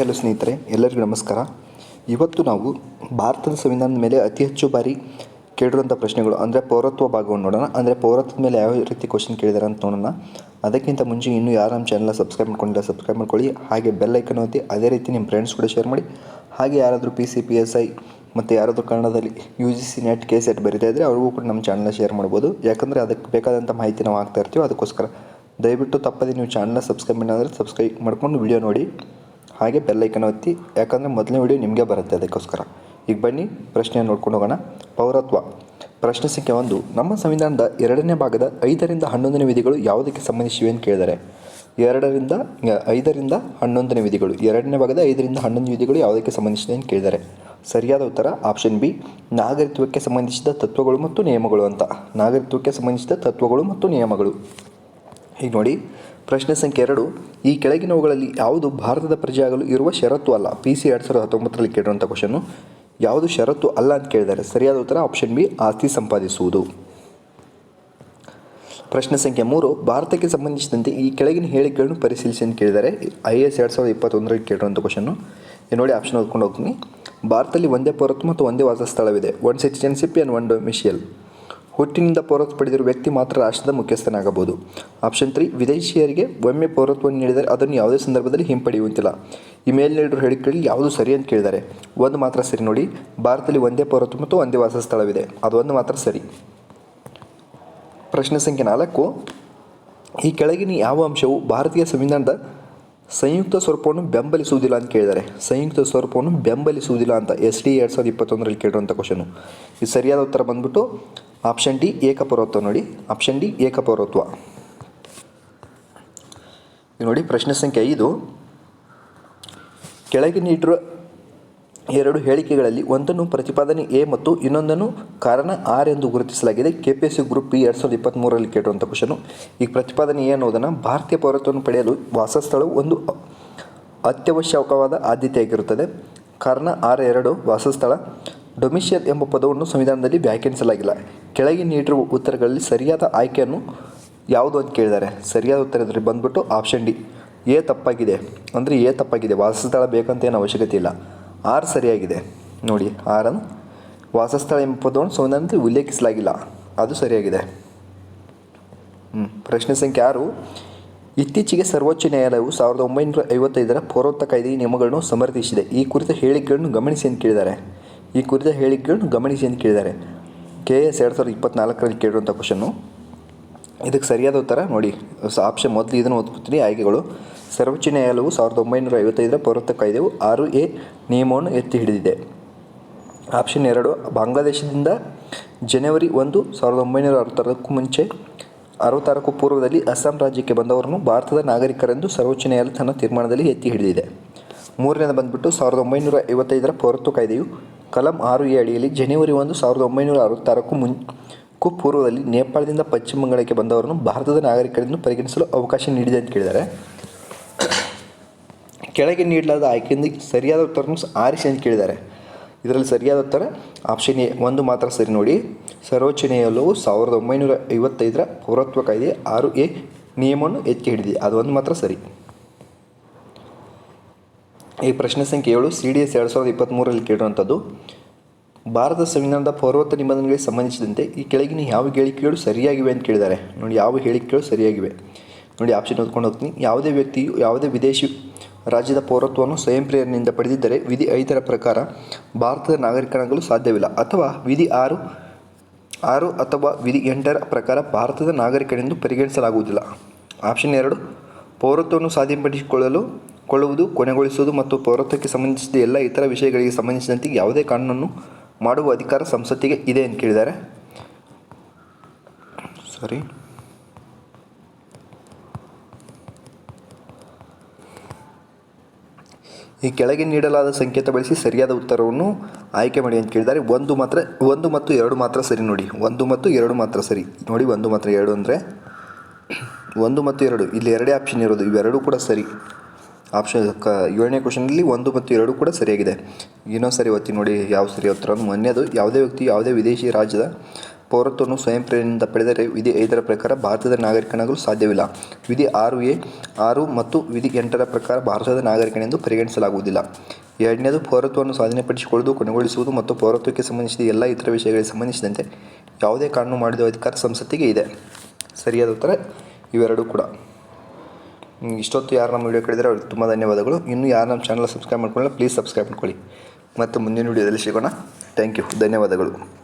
Hello ಸ್ನೇಹಿತರೆ, ಎಲ್ಲರಿಗೂ ನಮಸ್ಕಾರ. ಇವತ್ತು ನಾವು ಭಾರತದ ಸಂವಿಧಾನದ ಮೇಲೆ ಅತಿ ಹೆಚ್ಚು ಬಾರಿ ಕೇಳಿರುವಂಥ ಪ್ರಶ್ನೆಗಳು, ಅಂದರೆ ಪೌರತ್ವ ಭಾಗವನ್ನು ನೋಡೋಣ. ಅಂದರೆ ಪೌರತ್ವದ ಮೇಲೆ ಯಾವ ರೀತಿ ಕ್ವಶನ್ ಕೇಳಿದಾರೆ ಅಂತ ನೋಡೋಣ. ಅದಕ್ಕಿಂತ ಮುಂಚೆ ಇನ್ನೂ ಯಾರು ನಮ್ಮ ಚಾನಲ್ನ ಸಬ್ಸ್ಕ್ರೈಬ್ ಮಾಡ್ಕೊಂಡಿಲ್ಲ ಸಬ್ಸ್ಕ್ರೈಬ್ ಮಾಡ್ಕೊಳ್ಳಿ. ಹಾಗೆ ಬೆಲ್ ಐಕನ್ ಒತ್ತಿ, ಅದೇ ರೀತಿ ನಿಮ್ಮ ಫ್ರೆಂಡ್ಸ್ ಕೂಡ ಶೇರ್ ಮಾಡಿ. ಹಾಗೆ ಯಾರಾದರೂ P C P S I ಮತ್ತು ಯಾರಾದರೂ ಕನ್ನಡದಲ್ಲಿ U G C NET K SET ಬರೀತಾ ಇದ್ದರೆ ಅವ್ರಿಗೂ ಕೂಡ ನಮ್ಮ ಚಾನಲ್ನ ಶೇರ್ ಮಾಡ್ಬೋದು. ಯಾಕಂದರೆ ಅದಕ್ಕೆ ಬೇಕಾದಂಥ ಮಾಹಿತಿ ನಾವು ಹಾಕ್ತಾ ಇರ್ತೀವಿ ಅದಕ್ಕೋಸ್ಕರ. ದಯವಿಟ್ಟು ತಪ್ಪದೆ ನೀವು ಚಾನಲ್ನ ಸಬ್ಸ್ಕ್ರೈಬ್ ಮಾಡಿದ್ರೆ ಸಬ್ಸ್ಕ್ರೈಬ್ ಮಾಡ್ಕೊಂಡು ವಿಡಿಯೋ ನೋಡಿ. ಹಾಗೆ ಬೆಲ್ಲೈಕನ್ ಒತ್ತಿ. ಯಾಕಂದರೆ ಮೊದಲನೇ ವಿಡಿಯೋ ನಿಮಗೆ ಬರುತ್ತೆ ಅದಕ್ಕೋಸ್ಕರ. ಈಗ ಬನ್ನಿ ಪ್ರಶ್ನೆ ನೋಡ್ಕೊಂಡು ಹೋಗೋಣ. ಪೌರತ್ವ. ಪ್ರಶ್ನೆ ಸಂಖ್ಯೆ ಒಂದು. ನಮ್ಮ ಸಂವಿಧಾನದ ಎರಡನೇ ಭಾಗದ ಐದರಿಂದ ಹನ್ನೊಂದನೇ ವಿಧಿಗಳು ಯಾವುದಕ್ಕೆ ಸಂಬಂಧಿಸಿವೆ ಅಂತ ಕೇಳಿದರೆ, ಎರಡರಿಂದ ಐದರಿಂದ ಹನ್ನೊಂದನೇ ವಿಧಿಗಳು. ಎರಡನೇ ಭಾಗದ ಐದರಿಂದ ಹನ್ನೊಂದು ವಿಧಿಗಳು ಯಾವುದಕ್ಕೆ ಸಂಬಂಧಿಸಿದೆ ಅಂತ ಕೇಳಿದರೆ, ಸರಿಯಾದ ಉತ್ತರ ಆಪ್ಷನ್ ಬಿ ನಾಗರಿಕತ್ವಕ್ಕೆ ಸಂಬಂಧಿಸಿದ ತತ್ವಗಳು ಮತ್ತು ನಿಯಮಗಳು ಅಂತ. ನಾಗರಿಕತ್ವಕ್ಕೆ ಸಂಬಂಧಿಸಿದ ತತ್ವಗಳು ಮತ್ತು ನಿಯಮಗಳು. ಈಗ ನೋಡಿ ಪ್ರಶ್ನೆ ಸಂಖ್ಯೆ ಎರಡು. ಈ ಕೆಳಗಿನವುಗಳಲ್ಲಿ ಯಾವುದು ಭಾರತದ ಪ್ರಜೆಯಾಗಲು ಇರುವ ಷರತ್ತು ಅಲ್ಲ? ಪಿ ಸಿ ಎರಡು ಸಾವಿರದ ಹತ್ತೊಂಬತ್ತರಲ್ಲಿ ಕೇಳಿರುವಂಥ ಕ್ವಶನ್ನು ಯಾವುದು ಷರತ್ತು ಅಲ್ಲ ಅಂತ ಕೇಳಿದ್ದಾರೆ. ಸರಿಯಾದ ಉತ್ತರ ಆಪ್ಷನ್ ಬಿ ಆಸ್ತಿ ಸಂಪಾದಿಸುವುದು. ಪ್ರಶ್ನೆ ಸಂಖ್ಯೆ ಮೂರು. ಭಾರತಕ್ಕೆ ಸಂಬಂಧಿಸಿದಂತೆ ಈ ಕೆಳಗಿನ ಹೇಳಿಕೆಗಳನ್ನು ಪರಿಶೀಲಿಸಿ ಅಂತ ಕೇಳಿದ್ದಾರೆ. ಐ ಎಸ್ ಎರಡು ಸಾವಿರದ ಇಪ್ಪತ್ತೊಂದರಲ್ಲಿ ಕೇಳಿರುವಂಥ ಕ್ವಶನ್ನು ನೋಡಿ ಆಪ್ಷನ್ ಓದ್ಕೊಂಡು ಹೋಗ್ತೀನಿ. ಭಾರತದಲ್ಲಿ ಒಂದೇ ಪೌರತ್ವ ಮತ್ತು ಒಂದೇ ವಾಸಸ್ಥಳವಿದೆ. One citizenship and one domicile ಹುಟ್ಟಿನಿಂದ ಪೌರತ್ವ ಪಡೆದಿರುವ ವ್ಯಕ್ತಿ ಮಾತ್ರ ರಾಷ್ಟ್ರದ ಮುಖ್ಯಸ್ಥನಾಗಬಹುದು. ಆಪ್ಷನ್ ತ್ರೀ ವಿದೇಶಿಯರಿಗೆ ಒಮ್ಮೆ ಪೌರತ್ವವನ್ನು ನೀಡಿದರೆ ಅದನ್ನು ಯಾವುದೇ ಸಂದರ್ಭದಲ್ಲಿ ಹಿಂಪಡೆಯುವಂತಿಲ್ಲ. ಈ ಮೇಲೆ ನೀಡಿರುವ ಹೇಳಿಕೆಗಳಲ್ಲಿ ಯಾವುದು ಸರಿ ಅಂತ ಕೇಳಿದ್ದಾರೆ ಒಂದು ಮಾತ್ರ ಸರಿ ನೋಡಿ, ಭಾರತದಲ್ಲಿ ಒಂದೇ ಪೌರತ್ವ ಮತ್ತು ಒಂದೇ ವಾಸಸ್ಥಳವಿದೆ ಅದೊಂದು ಮಾತ್ರ ಸರಿ. ಪ್ರಶ್ನೆ ಸಂಖ್ಯೆ ನಾಲ್ಕು, ಈ ಕೆಳಗಿನ ಯಾವ ಅಂಶವು ಭಾರತೀಯ ಸಂವಿಧಾನದ ಸಂಯುಕ್ತ ಸ್ವರೂಪವನ್ನು ಬೆಂಬಲಿಸುವುದಿಲ್ಲ ಅಂತ ಕೇಳಿದ್ದಾರೆ ಸಂಯುಕ್ತ ಸ್ವರೂಪವನ್ನು ಬೆಂಬಲಿಸುವುದಿಲ್ಲ ಅಂತ ಎಸ್ ಡಿ ಎರಡು ಸಾವಿರದ ಇಪ್ಪತ್ತೊಂದರಲ್ಲಿ ಕೇಳಿರುವಂಥ ಕ್ವಶನು ಇದು ಸರಿಯಾದ ಉತ್ತರ ಬಂದ್ಬಿಟ್ಟು ಆಪ್ಷನ್ ಡಿ, ಏಕಪೌರತ್ವ ನೋಡಿ. ಆಪ್ಷನ್ ಡಿ, ಏಕಪೌರತ್ವ. ನೋಡಿ, ಪ್ರಶ್ನೆ ಸಂಖ್ಯೆ ಐದು. ಕೆಳಗೆ ನೀಡಿರುವ ಎರಡು ಹೇಳಿಕೆಗಳಲ್ಲಿ ಒಂದನ್ನು ಪ್ರತಿಪಾದನೆ ಎ ಮತ್ತು ಇನ್ನೊಂದನ್ನು ಕಾರಣ ಆರ್ ಎಂದು ಗುರುತಿಸಲಾಗಿದೆ. K P S C group P ಎರಡು ಸಾವಿರದ ಇಪ್ಪತ್ತ್ಮೂರರಲ್ಲಿ ಕೇಳಿರುವಂಥ ಕ್ವಶನು. ಈಗ ಪ್ರತಿಪಾದನೆ ಎ ಅನ್ನೋದನ್ನು ಭಾರತೀಯ ಪೌರತ್ವವನ್ನು ಪಡೆಯಲು ವಾಸಸ್ಥಳವು ಒಂದು ಅತ್ಯವಶ್ಯಕವಾದ ಆದ್ಯತೆಯಾಗಿರುತ್ತದೆ. ಕಾರಣ ಆರ್ ಎರಡು ವಾಸಸ್ಥಳ. ಡೊಮಿಷಿಯಲ್ ಎಂಬ ಪದವನ್ನು ಸಂವಿಧಾನದಲ್ಲಿ ವ್ಯಾಖ್ಯಾನಿಸಲಾಗಿಲ್ಲ. ಕೆಳಗೆ ನೀಡಿರುವ ಉತ್ತರಗಳಲ್ಲಿ ಸರಿಯಾದ ಆಯ್ಕೆಯನ್ನು ಯಾವುದು ಅಂತ ಕೇಳಿದ್ದಾರೆ. ಸರಿಯಾದ ಉತ್ತರ ಇದ್ರೆ ಬಂದ್ಬಿಟ್ಟು ಆಪ್ಷನ್ ಡಿ ಎ ತಪ್ಪಾಗಿದೆ. ಅಂದರೆ ಎ ತಪ್ಪಾಗಿದೆ. ವಾಸಸ್ಥಳ ಬೇಕಂತ ಏನು ಅವಶ್ಯಕತೆ ಇಲ್ಲ. ಆರ್ ಸರಿಯಾಗಿದೆ. ನೋಡಿ ಆರನ್ನು ವಾಸಸ್ಥಳ ಎಂಬ ಪದವನ್ನು ಸಂವಿಧಾನದಲ್ಲಿ ಉಲ್ಲೇಖಿಸಲಾಗಿಲ್ಲ. ಅದು ಸರಿಯಾಗಿದೆ. ಪ್ರಶ್ನೆ ಸಂಖ್ಯೆ ಆರು. ಇತ್ತೀಚೆಗೆ ಸರ್ವೋಚ್ಚ ನ್ಯಾಯಾಲಯವು ಸಾವಿರದ ಒಂಬೈನೂರ ಐವತ್ತೈದರ ಪೌರತ್ವ ಕಾಯ್ದೆಯ ನಿಯಮಗಳನ್ನು ಸಮರ್ಥಿಸಿದೆ. ಈ ಕುರಿತ ಹೇಳಿಕೆಗಳನ್ನು ಗಮನಿಸಿ ಅಂತ ಕೇಳಿದ್ದಾರೆ. ಈ ಕುರಿತ ಹೇಳಿಕೆಗಳನ್ನು ಗಮನಿಸಿ ಅಂತ ಕೇಳಿದ್ದಾರೆ. ಕೆ ಎಸ್ ಎರಡು ಸಾವಿರದ ಇಪ್ಪತ್ನಾಲ್ಕರಲ್ಲಿ ಕೇಳಿರುವಂಥ ಕ್ವಶನ್ನು ಇದಕ್ಕೆ ಸರಿಯಾದ ಉತ್ತರ ನೋಡಿ. ಆಪ್ಷನ್ ಮೊದಲು ಇದನ್ನು ಓದ್ಕೊತೀನಿ. ಆಯ್ಕೆಗಳು. ಸರ್ವೋಚ್ಚ ನ್ಯಾಯಾಲಯವು ಸಾವಿರದ ಒಂಬೈನೂರ ಐವತ್ತೈದರ ಪೌರತ್ವ ಕಾಯ್ದೆಯು ಆರು ಎ ನಿಯಮವನ್ನು ಎತ್ತಿ ಹಿಡಿದಿದೆ. ಆಪ್ಷನ್ ಎರಡು, ಬಾಂಗ್ಲಾದೇಶದಿಂದ ಜನವರಿ ಒಂದು ಸಾವಿರದ ಒಂಬೈನೂರ ಅರವತ್ತಾರಕ್ಕೂ ಮುಂಚೆ ಅರವತ್ತಾರಕ್ಕೂ ಪೂರ್ವದಲ್ಲಿ ಅಸ್ಸಾಂ ರಾಜ್ಯಕ್ಕೆ ಬಂದವರನ್ನು ಭಾರತದ ನಾಗರಿಕರೆಂದು ಸರ್ವೋಚ್ಚ ನ್ಯಾಯಾಲಯ ತನ್ನ ತೀರ್ಮಾನದಲ್ಲಿ ಎತ್ತಿ ಹಿಡಿದಿದೆ. ಮೂರನೇದು ಬಂದ್ಬಿಟ್ಟು ಸಾವಿರದ ಒಂಬೈನೂರ ಐವತ್ತೈದರ ಪೌರತ್ವ ಕಾಯ್ದೆಯು ಕಲಂ ಆರು ಎ ಅಡಿಯಲ್ಲಿ ಜನವರಿ ಒಂದು ಸಾವಿರದ ಒಂಬೈನೂರ ಅರವತ್ತಾರಕ್ಕೂ ಮುನ್ಕು ಪೂರ್ವದಲ್ಲಿ ನೇಪಾಳದಿಂದ ಪಶ್ಚಿಮ ಬಂಗಾಳಕ್ಕೆ ಬಂದವರನ್ನು ಭಾರತದ ನಾಗರಿಕರೆಂದು ಪರಿಗಣಿಸಲು ಅವಕಾಶ ನೀಡಿದೆ ಅಂತ ಕೇಳಿದ್ದಾರೆ. ಕೆಳಗೆ ನೀಡಲಾದ ಆಯ್ಕೆಯಿಂದ ಸರಿಯಾದ ಉತ್ತರವನ್ನು ಆರಿಸಿ ಅಂತ ಕೇಳಿದ್ದಾರೆ. ಇದರಲ್ಲಿ ಸರಿಯಾದ ಉತ್ತರ ಆಪ್ಷನ್ ಎ, ಒಂದು ಮಾತ್ರ ಸರಿ ನೋಡಿ. ಸರ್ವೋಚ್ಚ ನ್ಯಾಯಾಲಯವು ಸಾವಿರದ ಒಂಬೈನೂರ ಐವತ್ತೈದರ ಪೌರತ್ವ ಕಾಯ್ದೆ ಆರು ಎ ನಿಯಮವನ್ನು ಎತ್ತಿ ಹಿಡಿದಿದೆ. ಒಂದು ಮಾತ್ರ ಸರಿ. ಈ ಪ್ರಶ್ನೆ ಸಂಖ್ಯೆ ಏಳು ಸಿ ಡಿ ಎಸ್ ಎರಡು ಸಾವಿರದ ಇಪ್ಪತ್ತ್ಮೂರರಲ್ಲಿ ಕೇಳಿರುವಂಥದ್ದು, ಭಾರತ ಸಂವಿಧಾನದ ಪೌರತ್ವ ನಿಬಂಧನೆಗಳಿಗೆ ಸಂಬಂಧಿಸಿದಂತೆ ಈ ಕೆಳಗಿನ ಯಾವ ಹೇಳಿಕೆಗಳು ಸರಿಯಾಗಿವೆ ಅಂತ ಕೇಳಿದ್ದಾರೆ. ನೋಡಿ, ಯಾವ ಹೇಳಿಕೆಗಳು ಸರಿಯಾಗಿವೆ. ನೋಡಿ ಆಪ್ಷನ್ ಓದ್ಕೊಂಡು ಹೋಗ್ತೀನಿ. ಯಾವುದೇ ವ್ಯಕ್ತಿಯು ಯಾವುದೇ ವಿದೇಶಿ ರಾಜ್ಯದ ಪೌರತ್ವವನ್ನು ಸ್ವಯಂ ಪ್ರೇರಣೆಯಿಂದ ಪಡೆದಿದ್ದರೆ ವಿಧಿ ಐದರ ಪ್ರಕಾರ ಭಾರತದ ನಾಗರಿಕನಾಗಲು ಸಾಧ್ಯವಿಲ್ಲ. ಅಥವಾ ವಿಧಿ ಆರು ಆರು ಅಥವಾ ವಿಧಿ ಎಂಟರ ಪ್ರಕಾರ ಭಾರತದ ನಾಗರಿಕನೆಂದು ಪರಿಗಣಿಸಲಾಗುವುದಿಲ್ಲ. ಆಪ್ಷನ್ ಎರಡು, ಪೌರತ್ವವನ್ನು ಸ್ವಾಧೀನಪಡಿಸಿಕೊಳ್ಳಲು ಕೊಳ್ಳುವುದು, ಕೊನೆಗೊಳಿಸುವುದು ಮತ್ತು ಪೌರತ್ವಕ್ಕೆ ಸಂಬಂಧಿಸಿದ ಎಲ್ಲ ಇತರ ವಿಷಯಗಳಿಗೆ ಸಂಬಂಧಿಸಿದಂತೆ ಯಾವುದೇ ಕಾನೂನನ್ನು ಮಾಡುವ ಅಧಿಕಾರ ಸಂಸತ್ತಿಗೆ ಇದೆ ಅಂತ ಕೇಳಿದ್ದಾರೆ. ಸರಿ. ಈ ಕೆಳಗೆ ನೀಡಲಾದ ಸಂಕೇತ ಬಳಸಿ ಸರಿಯಾದ ಉತ್ತರವನ್ನು ಆಯ್ಕೆ ಮಾಡಿ ಅಂತ ಕೇಳಿದ್ದಾರೆ. ಒಂದು ಮಾತ್ರ, ಒಂದು ಮತ್ತು ಎರಡು ಮಾತ್ರ ಸರಿ ನೋಡಿ. ಒಂದು ಮತ್ತು ಎರಡು ಮಾತ್ರ ಸರಿ ನೋಡಿ. ಒಂದು ಮಾತ್ರ ಎರಡು ಅಂದರೆ, ಒಂದು ಮತ್ತು ಎರಡು, ಇಲ್ಲಿ ಎರಡೇ ಆಪ್ಷನ್ ಇರೋದು. ಇವೆರಡೂ ಕೂಡ ಸರಿ. ಆಪ್ಷನ್ ಕ, ಏಳನೇ ಕ್ವಶನಲ್ಲಿ ಒಂದು ಮತ್ತು ಎರಡು ಕೂಡ ಸರಿಯಾಗಿದೆ. ಇನ್ನೊಂದು ಸರಿ ಒತ್ತಿ ನೋಡಿ ಯಾವ ಸರಿ ಉತ್ತರ ಮೊನ್ನೆದು ಯಾವುದೇ ವ್ಯಕ್ತಿ, ಯಾವುದೇ ವಿದೇಶಿ ರಾಜ್ಯದ ಪೌರತ್ವವನ್ನು ಸ್ವಯಂ ಪ್ರೇರಣೆಯಿಂದ ಪಡೆದರೆ ವಿಧಿ ಐದರ ಪ್ರಕಾರ ಭಾರತದ ನಾಗರಿಕನಾಗಲು ಸಾಧ್ಯವಿಲ್ಲ. ವಿಧಿ ಆರು ಎ, ಆರು ಮತ್ತು ವಿಧಿ ಎಂಟರ ಪ್ರಕಾರ ಭಾರತದ ನಾಗರಿಕನೆಂದು ಪರಿಗಣಿಸಲಾಗುವುದಿಲ್ಲ. ಎರಡನೇದು, ಪೌರತ್ವವನ್ನು ಸ್ವಾಧೀನಪಡಿಸಿಕೊಳ್ಳುವುದು, ಕೊನೆಗೊಳಿಸುವುದು ಮತ್ತು ಪೌರತ್ವಕ್ಕೆ ಸಂಬಂಧಿಸಿದ ಎಲ್ಲ ಇತರ ವಿಷಯಗಳಿಗೆ ಸಂಬಂಧಿಸಿದಂತೆ ಯಾವುದೇ ಕಾನೂನು ಮಾಡಿದ ಅಧಿಕಾರ ಸಂಸತ್ತಿಗೆ ಇದೆ. ಸರಿಯಾದ ಉತ್ತರ ಇವೆರಡೂ ಕೂಡ. ಇಷ್ಟೊತ್ತು ಯಾರು ನಮ್ಮ ವೀಡಿಯೋ ಕೇಳಿದರೆ ಅವ್ರಿಗೆ ತುಂಬ ಧನ್ಯವಾದಗಳು. ಇನ್ನೂ ಯಾರು ನಮ್ಮ ಚಾನಲ್ ಸಬ್ಸ್ಕ್ರೈಬ್ ಮಾಡ್ಕೊಳ್ಳಲ್ಲ ಪ್ಲೀಸ್ ಸಬ್ಸ್ಕ್ರೈಬ್ ಮಾಡ್ಕೊಳ್ಳಿ. ಮತ್ತು ಮುಂದಿನ ವೀಡಿಯೋದಲ್ಲಿ ಸಿಗೋಣ. ಥ್ಯಾಂಕ್ ಯು ಧನ್ಯವಾದಗಳು.